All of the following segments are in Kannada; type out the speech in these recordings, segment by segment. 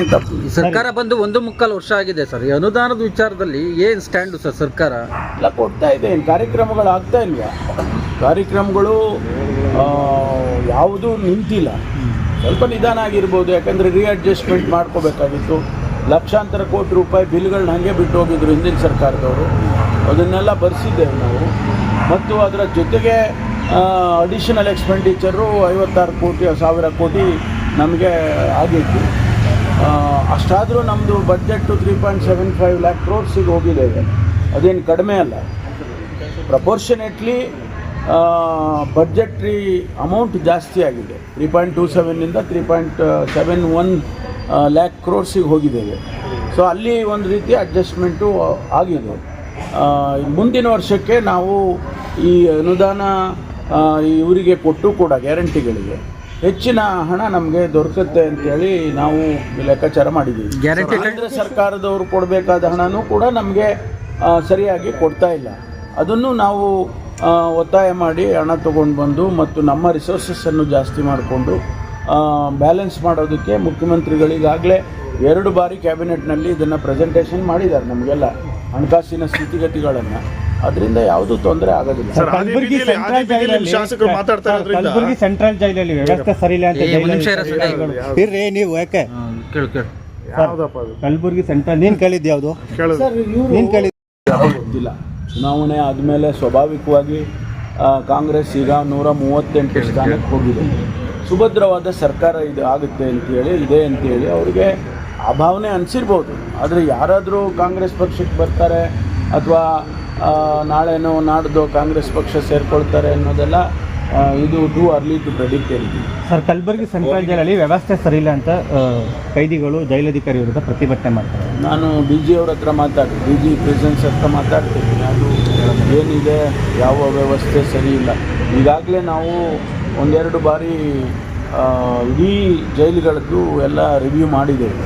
ಅಂತ ಸರ್ಕಾರ ಬಂದು ಒಂದು ಮುಕ್ಕಾಲು ವರ್ಷ ಆಗಿದೆ ಸರ್. ಈ ಅನುದಾನದ ವಿಚಾರದಲ್ಲಿ ಏನ್ ಸ್ಟ್ಯಾಂಡು ಸರ್ ಸರ್ಕಾರ? ಎಲ್ಲ ಕೊಡ್ತಾ ಇದೆ. ಏನು ಕಾರ್ಯಕ್ರಮಗಳು ಆಗ್ತಾ ಇಲ್ವಾ? ಕಾರ್ಯಕ್ರಮಗಳು ಆ, ಯಾವುದೂ ನಿಂತಿಲ್ಲ. ಸ್ವಲ್ಪ ನಿಧಾನ ಆಗಿರ್ಬೋದು ಯಾಕಂದರೆ ರೀಅಡ್ಜಸ್ಟ್ಮೆಂಟ್ ಮಾಡ್ಕೋಬೇಕಾಗಿತ್ತು. ಲಕ್ಷಾಂತರ ಕೋಟಿ ರೂಪಾಯಿ ಬಿಲ್ಗಳನ್ನ ಹಾಗೆ ಬಿಟ್ಟು ಹೋಗಿದ್ರು ಹಿಂದಿನ ಸರ್ಕಾರದವರು. ಅದನ್ನೆಲ್ಲ ಬರೆಸಿದ್ದೇವೆ ನಾವು. ಮತ್ತು ಅದರ ಜೊತೆಗೆ ಅಡಿಷನಲ್ ಎಕ್ಸ್ಪೆಂಡಿಚರು ಐವತ್ತಾರು ಕೋಟಿ ಸಾವಿರ ಕೋಟಿ ನಮಗೆ ಆಗಿತ್ತು. ಅಷ್ಟಾದರೂ ನಮ್ಮದು budget three point seven five lakh ಕ್ರೋರ್ಸಿಗೆ ಹೋಗಿದ್ದೇವೆ ಅದೇನು ಕಡಿಮೆ ಅಲ್ಲ. ಪ್ರಪೋರ್ಷನೇಟ್ಲಿ ಬಜೆಟ್ರಿ ಅಮೌಂಟ್ ಜಾಸ್ತಿ ಆಗಿದೆ. Three point two ಸೆವೆನ್ನಿಂದ three point seven one lakh ಕ್ರೋರ್ಸಿಗೆ ಹೋಗಿದ್ದೇವೆ ಸೊ ಅಲ್ಲಿ ಒಂದು ರೀತಿ ಅಡ್ಜಸ್ಟ್ಮೆಂಟು ಆಗಿದೆ. ಮುಂದಿನ ವರ್ಷಕ್ಕೆ ನಾವು ಈ ಅನುದಾನ ಇವರಿಗೆ ಕೊಟ್ಟು ಕೂಡ ಗ್ಯಾರಂಟಿಗಳಿಗೆ ಹೆಚ್ಚಿನ ಹಣ ನಮಗೆ ದೊರಕುತ್ತೆ ಅಂತೇಳಿ ನಾವು ಲೆಕ್ಕಾಚಾರ ಮಾಡಿದ್ದೀವಿ. ಗ್ಯಾರಂಟಿ ಕೇಂದ್ರ ಸರ್ಕಾರದವರು ಕೊಡಬೇಕಾದ ಹಣನೂ ಕೂಡ ನಮಗೆ ಸರಿಯಾಗಿ ಕೊಡ್ತಾ ಇಲ್ಲ. ಅದನ್ನು ನಾವು ಒತ್ತಾಯ ಮಾಡಿ ಹಣ ತಗೊಂಡು ಬಂದು ಮತ್ತು ನಮ್ಮ ರಿಸೋರ್ಸಸ್ಸನ್ನು ಜಾಸ್ತಿ ಮಾಡಿಕೊಂಡು ಬ್ಯಾಲೆನ್ಸ್ ಮಾಡೋದಕ್ಕೆ ಮುಖ್ಯಮಂತ್ರಿಗಳಿಗಾಗಲೇ ಎರಡು ಬಾರಿ ಕ್ಯಾಬಿನೆಟ್ನಲ್ಲಿ ಇದನ್ನು ಪ್ರೆಸೆಂಟೇಷನ್ ಮಾಡಿದ್ದಾರೆ ನಮಗೆಲ್ಲ ಹಣಕಾಸಿನ ಸ್ಥಿತಿಗತಿಗಳನ್ನು. ಅದರಿಂದ ಯಾವುದೂ ತೊಂದರೆ ಆಗೋದಿಲ್ಲ. ಸರ್, ಕಲಬುರಗಿ ಸೆಂಟ್ರಲ್ ಆದಿ ಬೀದಿಯಲ್ಲಿ ಜೈಲಲ್ಲಿ ಶಾಸಕರು ಮಾತಾಡ್ತಾ ಇರೋದ್ರಿಂದ ಕಲಬುರಗಿ ಸೆಂಟ್ರಲ್ ಜೈಲಲ್ಲಿ ವ್ಯವಸ್ಥೆ ಸರಿ ಇಲ್ಲ ಅಂತ ಏ, ಒಂದ್ ನಿಮಿಷ ಇರು ಸುಮ್ಮನೆ. ಜೈಲಲ್ಲಿ ಇರ್ರಿ ನೀವು ಯಾಕೆ? ಕೇಳು ಕೇಳು. ಯಾವ್ದಪ್ಪ ಅದು? ಕಲಬುರಗಿ ಸೆಂಟ್ರಲ್ ನೀನ್ ಕೇಳಿದ್. ಯಾವ್ದು ಕೇಳಿದ್ರು ನೀನ್ ಕೇಳಿದ್ ಗೊತ್ತಿಲ್ಲ. ಚುನಾವಣೆ ಆದಮೇಲೆ ಸ್ವಾಭಾವಿಕವಾಗಿ ಆ, ಕಾಂಗ್ರೆಸ್ ಈಗ ನೂರ ಮೂವತ್ತೆಂಟು ಸ್ಥಾನಕ್ಕೆ ಹೋಗಿದೆ. ಸುಭದ್ರವಾದ ಸರ್ಕಾರ ಇದು ಆಗುತ್ತೆ ಅಂತೇಳಿ ಇದೆ ಅಂತೇಳಿ ಅವರಿಗೆ ಆ ಭಾವನೆ ಅನಿಸಿರ್ಬೋದು. ಆದರೆ ಯಾರಾದರೂ ಕಾಂಗ್ರೆಸ್ ಪಕ್ಷಕ್ಕೆ ಬರ್ತಾರೆ ಅಥವಾ ನಾಳೆನೋ ನಾಡ್ದು ಕಾಂಗ್ರೆಸ್ ಪಕ್ಷ ಸೇರ್ಕೊಳ್ತಾರೆ ಅನ್ನೋದೆಲ್ಲ ಇದು too early to predict sir Kalaburagi central ಜೈಲಲ್ಲಿ ವ್ಯವಸ್ಥೆ ಸರಿಯಿಲ್ಲ ಇಲ್ಲ ಅಂತ ಕೈದಿಗಳು ಜೈಲಧಿಕಾರಿ ವಿರುದ್ಧ ಪ್ರತಿಭಟನೆ ಮಾಡ್ತಾರೆ. ನಾನು ಡಿ ಜಿ ಅವ್ರ ಹತ್ರ ಮಾತಾಡ್ತೀನಿ. ಡಿ ಜಿ ಪ್ರೆಸೆನ್ಸ್ ಹತ್ರ ಮಾತಾಡ್ತೀನಿ. ಅದು ಏನಿದೆ ಯಾವ ವ್ಯವಸ್ಥೆ ಸರಿ ಇಲ್ಲ. ಈಗಾಗಲೇ ನಾವು ಒಂದೆರಡು ಬಾರಿ ಇಡೀ ಜೈಲುಗಳದ್ದು ಎಲ್ಲ ರಿವ್ಯೂ ಮಾಡಿದ್ದೇವೆ.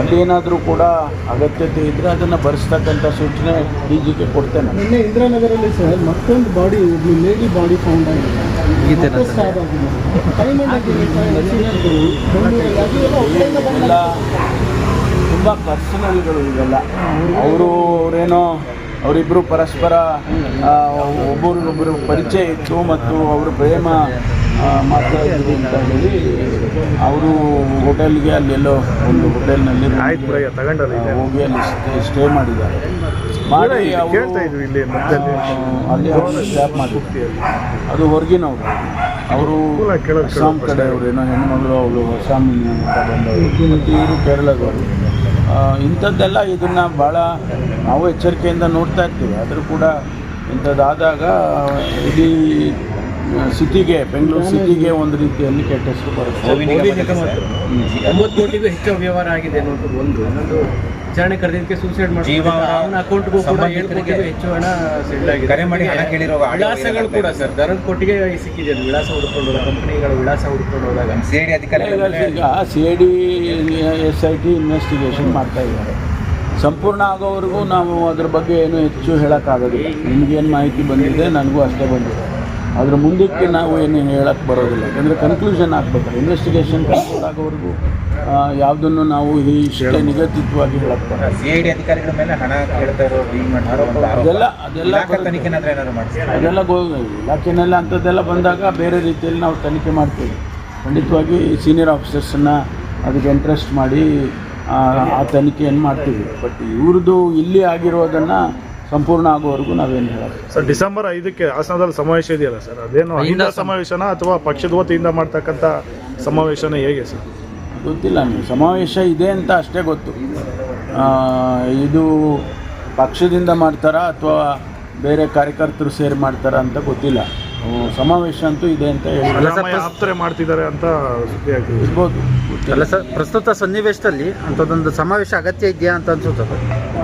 ಅಲ್ಲೇನಾದರೂ ಕೂಡ ಅಗತ್ಯತೆ ಇದ್ದರೆ ಅದನ್ನು ಭರಿಸ್ತಕ್ಕಂಥ ಸೂಚನೆ ಡಿ ಜಿ ಕೆ ಕೊಡ್ತೇನೆ. ನಿನ್ನೆ ಇಂದಿರಾನಗರಲ್ಲಿ ಸರ್ ಮತ್ತೊಂದು ಬಾಡಿ ಒಬ್ಬರು ಲೇಡಿ ಬಾಡಿ ಫೌಂಡ್ ಆಗಿದೆ. ಎಲ್ಲ ತುಂಬ ಪರ್ಸನಲ್ಗಳು ಇವೆಲ್ಲ. ಅವರು ಅವರೇನೋ ಅವರಿಬ್ಬರು ಪರಸ್ಪರ ಒಬ್ಬರಿಗೊಬ್ಬರು ಪರಿಚಯ ಇತ್ತು ಮತ್ತು ಅವರು ಪ್ರೇಮ ಮಾಡ್ತಾ ಅಂತ ಹೇಳಿ ಅವರು ಹೋಟೆಲ್ಗೆ ಅಲ್ಲೆಲ್ಲೋ ಒಂದು ಹೋಟೆಲ್ನಲ್ಲಿ ಹೋಗಿ ಅಲ್ಲಿ ಸ್ಟೇ ಸ್ಟೇ ಮಾಡಿದ್ದಾರೆ. ಮಾಡಿ ಇಲ್ಲಿ ಅಲ್ಲಿ ಅವರು ಸ್ಟ್ಯಾಪ್ ಮಾಡಿದ್ರು ಅದು ಹೊರಗಿನವರು ಅವರು. ಅಸ್ಸಾಂ ಕಡೆ ಅವರು ಕಡೆಯವರು ಏನೋ ಹೆಣ್ಮಗಳು ಅವಳು ಅಸ್ಸಾಮಿನಿಂದ ಬಂದವರು. ಮತ್ತು ಇವರು ಕೇರಳದವರು. ಇಂಥದ್ದೆಲ್ಲ ಇದನ್ನು ಭಾಳ ನಾವು ಎಚ್ಚರಿಕೆಯಿಂದ ನೋಡ್ತಾ ಇರ್ತೀವಿ. ಆದರೂ ಕೂಡ ಇಂಥದ್ದಾದಾಗ ಇಡೀ ಸಿಟಿಗೆ ಬೆಂಗಳೂರು ಸಿಟಿಗೆ ಒಂದು ರೀತಿಯಲ್ಲಿ ಕೆಟ್ಟ ಹೆಸರು ಬರುತ್ತೆ. ಒಂಬತ್ತು ಕೋಟಿಗೂ ಹೆಚ್ಚು ವ್ಯವಹಾರ ಆಗಿದೆ ಅನ್ನೋದು ಒಂದು. ಒಂದು ವಿಚಾರಣೆ ಕರೆದಿದ್ದಕ್ಕೆ ಸೂಸೈಡ್ ಮಾಡಿ ಅವನ ಅಕೌಂಟ್ಗೂ ಕೂಡ ಏಳು ಕೋಟಿಗೂ ಹೆಚ್ಚು ಹಣ ಸೆಂಡ್ ಆಗಿದೆ. ಕರೆ ಮಾಡಿ ಹಣ ಕೇಳಿರೋ ವಿಳಾಸಗಳು ಕೂಡ ಸರ್ ದರದ ಕೋಟಿಗೆ ಸಿಕ್ಕಿದೆ ವಿಳಾಸ ಹುಡ್ಕೊಂಡು ಕಂಪನಿಗಳ ವಿಳಾಸ ಹುಡ್ಕೊಂಡು ಹೋದಾಗ. ಸಿಐಡಿ ಅಧಿಕಾರಿಗಳ ಮೇಲೆ ಈಗ C I D S I T investigation ಮಾಡ್ತಾ ಇದ್ದಾರೆ. ಸಂಪೂರ್ಣ ಆಗೋವರೆಗೂ ನಾವು ಅದ್ರ ಬಗ್ಗೆ ಏನು ಹೆಚ್ಚು ಹೇಳೋಕ್ಕಾಗೋದಿಲ್ಲ. ನಿಮಗೇನು ಮಾಹಿತಿ ಬಂದಿದೆ ನನಗೂ ಅಷ್ಟೇ ಬಂದಿದೆ. ಅದ್ರ ಮುಂದಕ್ಕೆ ನಾವು ಏನು ಹೇಳಕ್ಕೆ ಬರೋದಿಲ್ಲ. ಯಾಕಂದರೆ ಕನ್ಕ್ಲೂಷನ್ ಆಗಬೇಕು. ಇನ್ವೆಸ್ಟಿಗೇಷನ್ ಕಂಪ್ಲೀಟ್ ಆಗೋವರೆಗೂ ಯಾವುದನ್ನು ನಾವು ಇಷ್ಟೇ ನಿಗದಿತವಾಗಿ ಹೇಳಕ್ಕೆ ಬರೋದು ಅಧಿಕಾರಿಗಳ ಮೇಲೆ ಹಣ ಕೇಳ್ತಾ ಇರೋ. ಅದೆಲ್ಲ ಅದೆಲ್ಲ ಅದೆಲ್ಲ ಗೋ ಇಲಾಖೆನೆಲ್ಲ ಅಂಥದ್ದೆಲ್ಲ ಬಂದಾಗ ಬೇರೆ ರೀತಿಯಲ್ಲಿ ನಾವು ತನಿಖೆ ಮಾಡ್ತೀವಿ. ಖಂಡಿತವಾಗಿ ಸೀನಿಯರ್ ಆಫೀಸರ್ಸನ್ನು ಅದಕ್ಕೆ ಇಂಟ್ರೆಸ್ಟ್ ಮಾಡಿ ಆ ಆ ತನಿಖೆಯನ್ನು ಮಾಡ್ತೀವಿ. ಬಟ್ ಇವ್ರದ್ದು ಇಲ್ಲಿ ಆಗಿರೋದನ್ನು ಸಂಪೂರ್ಣ ಆಗೋವರೆಗೂ ನಾವೇನು ಹೇಳೋದು ಸರ್ ಡಿಸೆಂಬರ್ ಐದಕ್ಕೆ ಹಾಸನದಲ್ಲಿ ಸಮಾವೇಶ ಇದೆಯಲ್ಲ ಸರ್? ಅದೇನು ಅಹಿಂದ ಸಮಾವೇಶನ ಅಥವಾ ಪಕ್ಷದ ವತಿಯಿಂದ ಮಾಡ್ತಕ್ಕಂಥ ಸಮಾವೇಶನ ಹೇಗೆ ಸರ್? ಗೊತ್ತಿಲ್ಲ ನೀವು. ಸಮಾವೇಶ ಇದೆ ಅಂತ ಅಷ್ಟೇ ಗೊತ್ತು. ಆ, ಇದು ಪಕ್ಷದಿಂದ ಮಾಡ್ತಾರಾ ಅಥವಾ ಬೇರೆ ಕಾರ್ಯಕರ್ತರು ಸೇರಿ ಮಾಡ್ತಾರಾ ಅಂತ ಗೊತ್ತಿಲ್ಲ. ಸಮಾವೇಶ ಅಂತೂ ಇದೆ ಅಂತ ಹೇಳಿ. ಆಪ್ತರೆ ಮಾಡ್ತಿದ್ದಾರೆ ಅಂತ ಸುದ್ದಿ ಆಗ್ತಿದೆ ಅಲ್ಲ ಸರ್ ಪ್ರಸ್ತುತ ಸನ್ನಿವೇಶದಲ್ಲಿ ಅಂಥದ್ದೊಂದು ಸಮಾವೇಶ ಅಗತ್ಯ ಇದೆಯಾ ಅಂತ ಅನ್ಸುತ್ತೆ.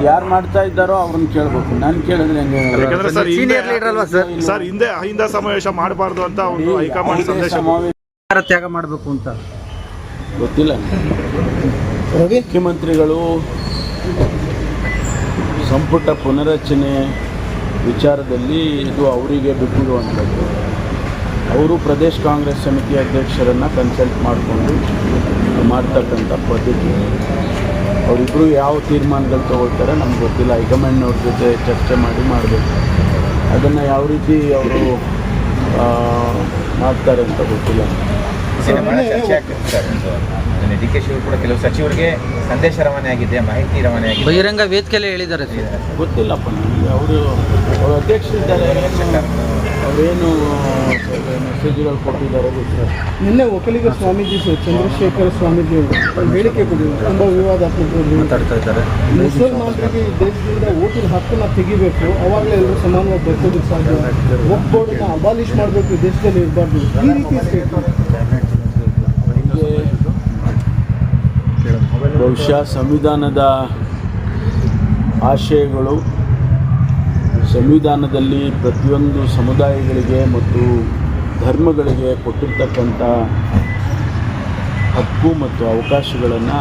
ಯಾರು ಮಾಡ್ತಾ ಇದ್ದಾರೋ ಅವ್ರನ್ನ ಕೇಳ್ಬೇಕು. ನಾನು ಕೇಳಿದ್ರೆ ಹೆಂಗೆ? ಯಾಕಂದ್ರೆ ಸರ್ ಹಿಂದೆ ಸೀನಿಯರ್ ಲೀಡರ್ ಅಲ್ವಾ ಸರ್? ಸರ್ ಹಿಂದೆ ಅಹಿಂದ ಸಮಾವೇಶ ಮಾಡಬಾರ್ದು ಅಂತ ಒಂದು ಹೈಕಮಾಂಡ್ ಸಂದೇಶ ಸಮಾವೇಶ ತ್ಯಾಗ ಮಾಡಬೇಕು ಅಂತ. ಗೊತ್ತಿಲ್ಲ. ಮುಖ್ಯಮಂತ್ರಿಗಳು ಸಂಪುಟ ಪುನರಚನೆ ವಿಚಾರದಲ್ಲಿ ಇದು ಅವರಿಗೆ ಬಿಟ್ಟಿರುವಂಥದ್ದು ಅವರು ಪ್ರದೇಶ ಕಾಂಗ್ರೆಸ್ ಸಮಿತಿ ಅಧ್ಯಕ್ಷರನ್ನು ಕನ್ಸಲ್ಟ್ ಮಾಡಿಕೊಂಡು ಮಾಡ್ತಕ್ಕಂಥ ಪದ್ಧತಿ. ಅವರಿಬ್ಬರು ಯಾವ ತೀರ್ಮಾನಗಳು ತೊಗೊಳ್ತಾರೆ ನಮ್ಗೆ ಗೊತ್ತಿಲ್ಲ. ಹೈಕಮಾಂಡ್ನವ್ರ ಜೊತೆ ಚರ್ಚೆ ಮಾಡಿ ಮಾಡಬೇಕು. ಅದನ್ನು ಯಾವ ರೀತಿ ಅವರು ಮಾಡ್ತಾರೆ ಅಂತ ಗೊತ್ತಿಲ್ಲ. ಬಹಳ ಚರ್ಚೆ ಆಗ್ತಿರ್ತಾರೆ ಸರ್. ಒಂದು ಡಿ ಕೆ ಶಿವರು ಕೂಡ ಕೆಲವು ಸಚಿವರಿಗೆ ಸಂದೇಶ ರವಾನೆ ಆಗಿದೆ ಮಾಹಿತಿ ರವಾನೆ ಆಗಿದೆ. ಬಹಿರಂಗ ವೇದಿಕೆಯಲ್ಲೇ ಹೇಳಿದ್ದಾರೆ ಸರ್. ಗೊತ್ತಿಲ್ಲಪ್ಪ ನನಗೆ. ಅವರು ಅವ್ರ ಅಧ್ಯಕ್ಷರಿದ್ದಾರೆ ಅವರೇನು ಮೆಸೇಜ್ಗಳು ಕೊಟ್ಟಿದ್ದಾರೆ ಗೊತ್ತಿಲ್ಲ ನಿನ್ನೆ ಒಕ್ಕಲಿಗ ಸ್ವಾಮೀಜಿ ಸರ್ ಚಂದ್ರಶೇಖರ ಸ್ವಾಮೀಜಿ ಅವರು ಹೇಳಿಕೆ ಕೊಟ್ಟಿದ್ದಾರೆ. ತುಂಬ ವಿವಾದ ಮಾತಾಡ್ತಾ ಇದ್ದಾರೆ. ಮುಸಲ್ಮಾನರಿಗೆ ಈ ದೇಶದಿಂದ ಓಟಿನ ಹಕ್ಕನ್ನ ತೆಗಿಬೇಕು. ಅವಾಗಲೇ ಎಲ್ಲರೂ ಸಮಾನವಾಗಿ ಬರ್ಕೋದಕ್ಕೆ ಸಾಧ್ಯ. ವಕ್ಫ್ ಬೋರ್ಡನ್ನ ಅಬಾಲಿಷ್ ಮಾಡಬೇಕು ಈ ದೇಶದಲ್ಲಿ ಇರಬಾರ್ದು. ಈ ರೀತಿ ಸ್ಟೇಟ್ಮೆಂಟ್ ಹೀಗೆ ಬಹುಶಃ ಸಂವಿಧಾನದ ಆಶಯಗಳು ಸಂವಿಧಾನದಲ್ಲಿ ಪ್ರತಿಯೊಂದು ಸಮುದಾಯಗಳಿಗೆ ಮತ್ತು ಧರ್ಮಗಳಿಗೆ ಕೊಟ್ಟಿರ್ತಕ್ಕಂಥ ಹಕ್ಕು ಮತ್ತು ಅವಕಾಶಗಳನ್ನು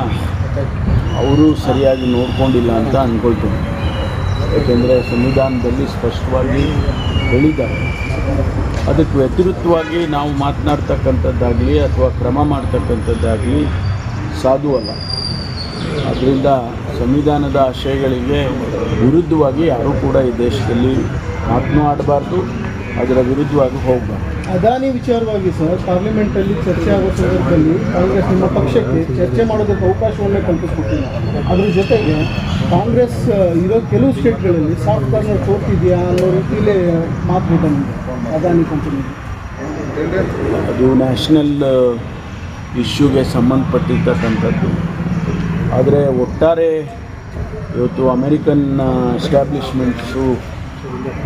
ಅವರು ಸರಿಯಾಗಿ ನೋಡ್ಕೊಂಡಿಲ್ಲ ಅಂತ ಅಂದ್ಕೊಳ್ತೀನಿ ಏಕೆಂದರೆ ಸಂವಿಧಾನದಲ್ಲಿ ಸ್ಪಷ್ಟವಾಗಿ ಹೇಳಿದ್ದಾರೆ. ಅದಕ್ಕೆ ವ್ಯತಿರಿಕ್ತವಾಗಿ ನಾವು ಮಾತನಾಡ್ತಕ್ಕಂಥದ್ದಾಗಲಿ ಅಥವಾ ಕ್ರಮ ಮಾಡ್ತಕ್ಕಂಥದ್ದಾಗಲಿ ಸಾಧು ಅಲ್ಲ. ಅದರಿಂದ ಸಂವಿಧಾನದ ಆಶಯಗಳಿಗೆ ವಿರುದ್ಧವಾಗಿ ಯಾರೂ ಕೂಡ ಈ ದೇಶದಲ್ಲಿ ಮಾತನಾಡಬಾರ್ದು ಅದರ ವಿರುದ್ಧವಾಗಿ ಹೋಗಬಾರ್ದು. ಅದಾನಿ ವಿಚಾರವಾಗಿ ಸರ್, ಪಾರ್ಲಿಮೆಂಟಲ್ಲಿ ಚರ್ಚೆ ಆಗೋ ಸಂದರ್ಭದಲ್ಲಿ ಕಾಂಗ್ರೆಸ್ ನಿಮ್ಮ ಪಕ್ಷಕ್ಕೆ ಚರ್ಚೆ ಮಾಡೋದಕ್ಕೆ ಅವಕಾಶವನ್ನೇ ಕಲ್ಪಿಸ್ಕೊಟ್ಟಿಲ್ಲ. ಅದ್ರ ಜೊತೆಗೆ ಕಾಂಗ್ರೆಸ್ ಇರೋ ಕೆಲವು ಸ್ಟೇಟ್ಗಳಲ್ಲಿ ಸಾಫ್ಟ್ ಕಾರ್ನರ್ ತೋರ್ತಿದೆಯಾ ಅನ್ನೋ ರೀತಿಯಲ್ಲೇ ಮಾತು ಅದಾನಿ ಕಂಪನಿ ಅದು ನ್ಯಾಷನಲ್ ಇಶ್ಯೂಗೆ ಸಂಬಂಧಪಟ್ಟಿರ್ತಕ್ಕಂಥದ್ದು. ಆದರೆ ಒಟ್ಟಾರೆ ಇವತ್ತು ಅಮೆರಿಕನ್ ಎಸ್ಟಾಬ್ಲಿಷ್ಮೆಂಟ್ಸು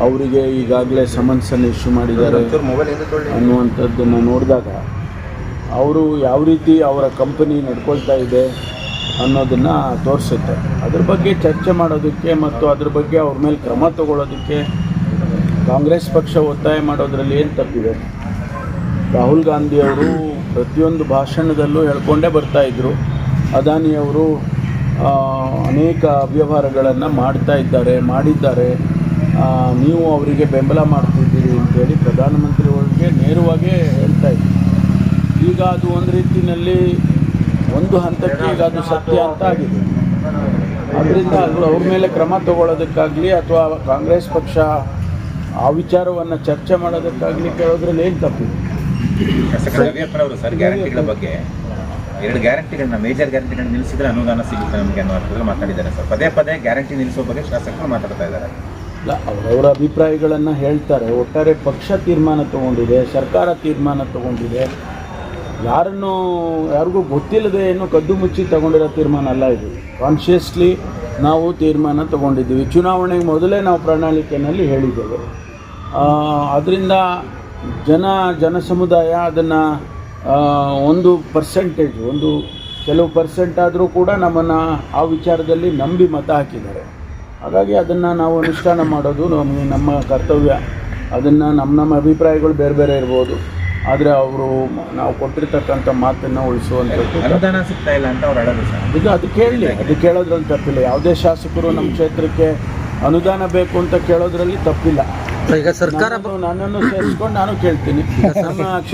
ಅವರಿಗೆ ಈಗಾಗಲೇ ಸಮನ್ಸನ್ನು ಇಶ್ಯೂ ಮಾಡಿದ್ದಾರೆ ಅನ್ನುವಂಥದ್ದನ್ನು ನೋಡಿದಾಗ ಅವರು ಯಾವ ರೀತಿ ಅವರ ಕಂಪನಿ ನಡ್ಕೊಳ್ತಾ ಇದೆ ಅನ್ನೋದನ್ನು ತೋರಿಸುತ್ತೆ. ಅದ್ರ ಬಗ್ಗೆ ಚರ್ಚೆ ಮಾಡೋದಕ್ಕೆ ಮತ್ತು ಅದ್ರ ಬಗ್ಗೆ ಅವ್ರ ಮೇಲೆ ಕ್ರಮ ತಗೊಳ್ಳೋದಕ್ಕೆ ಕಾಂಗ್ರೆಸ್ ಪಕ್ಷ ಒತ್ತಾಯ ಮಾಡೋದ್ರಲ್ಲಿ ಏನು ತಪ್ಪಿದೆ? ರಾಹುಲ್ ಗಾಂಧಿಯವರು ಪ್ರತಿಯೊಂದು ಭಾಷಣದಲ್ಲೂ ಹೇಳ್ಕೊಂಡೇ ಬರ್ತಾ ಇದ್ದರು ಅದಾನಿಯವರು ಅನೇಕ ಅವ್ಯವಹಾರಗಳನ್ನು ಮಾಡ್ತಾ ಇದ್ದಾರೆ, ಮಾಡಿದ್ದಾರೆ. ನೀವು ಅವರಿಗೆ ಬೆಂಬಲ ಮಾಡ್ತಿದ್ದೀರಿ ಅಂತೇಳಿ ಪ್ರಧಾನಮಂತ್ರಿಯವರಿಗೆ ನೇರವಾಗಿ ಹೇಳ್ತಾ ಇದ್ರು. ಈಗ ಅದು ಒಂದು ರೀತಿಯಲ್ಲಿ ಒಂದು ಹಂತಕ್ಕೆ ಈಗ ಅದು ಸತ್ಯ ಅಂತ ಆಗಿದೆ. ಅದರಿಂದ ಅದು ಅವ್ರ ಮೇಲೆ ಕ್ರಮ ತಗೊಳ್ಳೋದಕ್ಕಾಗಲಿ ಅಥವಾ ಕಾಂಗ್ರೆಸ್ ಪಕ್ಷ ಆ ವಿಚಾರವನ್ನು ಚರ್ಚೆ ಮಾಡೋದಕ್ಕಾಗಲಿ ಕೇಳೋದ್ರಲ್ಲಿ ಏನು ತಪ್ಪು? ಶಾಸಕ ರವಿಯಪ್ಪನವರು ಸರ್ ಗ್ಯಾರಂಟಿಗಳ ಬಗ್ಗೆ ಎರಡು ಗ್ಯಾರಂಟಿಗಳನ್ನ ಮೇಜರ್ ಗ್ಯಾರಂಟಿಗಳನ್ನ ನಿಲ್ಲಿಸಿದ್ರೆ ಅನುದಾನ ಸಿಗುತ್ತೆ ನಮಗೆ ಅನ್ನೋ ಅರ್ಥದಲ್ಲಿ ಮಾತಾಡಿದ್ದಾರೆ ಸರ್. ಪದೇ ಪದೇ ಗ್ಯಾರಂಟಿ ನಿಲ್ಲಿಸೋ ಬಗ್ಗೆ ಶಾಸಕರು ಮಾತಾಡ್ತಾ ಇದ್ದಾರೆ. ಇಲ್ಲ ಅವರವರ ಅಭಿಪ್ರಾಯಗಳನ್ನು ಹೇಳ್ತಾರೆ. ಒಟ್ಟಾರೆ ಪಕ್ಷ ತೀರ್ಮಾನ ತಗೊಂಡಿದೆ ಸರ್ಕಾರ ತೀರ್ಮಾನ ತಗೊಂಡಿದೆ. ಯಾರನ್ನು ಯಾರಿಗೂ ಗೊತ್ತಿಲ್ಲದೆ ಏನು ಕದ್ದು ಮುಚ್ಚಿ ತಗೊಂಡಿರೋ ತೀರ್ಮಾನ ಅಲ್ಲ ಇದು. ಕಾನ್ಷಿಯಸ್ಲಿ ನಾವು ತೀರ್ಮಾನ ತಗೊಂಡಿದ್ದೀವಿ. ಚುನಾವಣೆಗೆ ಮೊದಲೇ ನಾವು ಪ್ರಣಾಳಿಕೆಯಲ್ಲಿ ಹೇಳಿದ್ದೇವೆ. ಅದರಿಂದ ಜನ ಜನ ಸಮುದಾಯ ಅದನ್ನು ಒಂದು ಪರ್ಸೆಂಟೇಜ್ ಒಂದು ಕೆಲವು ಪರ್ಸೆಂಟ್ ಆದರೂ ಕೂಡ ನಮ್ಮನ್ನು ಆ ವಿಚಾರದಲ್ಲಿ ನಂಬಿ ಮತ ಹಾಕಿದ್ದಾರೆ. ಹಾಗಾಗಿ ಅದನ್ನು ನಾವು ಅನುಷ್ಠಾನ ಮಾಡೋದು ನಮಗೆ ನಮ್ಮ ಕರ್ತವ್ಯ. ಅದನ್ನು ನಮ್ಮ ನಮ್ಮ ಅಭಿಪ್ರಾಯಗಳು ಬೇರೆ ಬೇರೆ ಇರ್ಬೋದು. ಆದರೆ ಅವರು ನಾವು ಕೊಟ್ಟಿರ್ತಕ್ಕಂಥ ಮಾತನ್ನು ಉಳಿಸುವಂಥದ್ದು ಅನುದಾನ ಸಿಗ್ತಾ ಇಲ್ಲ ಅಂತ ಅವ್ರು ಇದು ಅದು ಕೇಳಲಿ ಅದು ಕೇಳೋದ್ರಲ್ಲಿ ತಪ್ಪಿಲ್ಲ. ಯಾವುದೇ ಶಾಸಕರು ನಮ್ಮ ಕ್ಷೇತ್ರಕ್ಕೆ ಅನುದಾನ ಬೇಕು ಅಂತ ಕೇಳೋದ್ರಲ್ಲಿ ತಪ್ಪಿಲ್ಲ. ಈಗ ಸರ್ಕಾರ ನನ್ನನ್ನು- ನನ್ನನ್ನು ಸೇರಿಸ್ಕೊಂಡು ನಾನು ಕೇಳ್ತೀನಿ. ನಮ್ಮ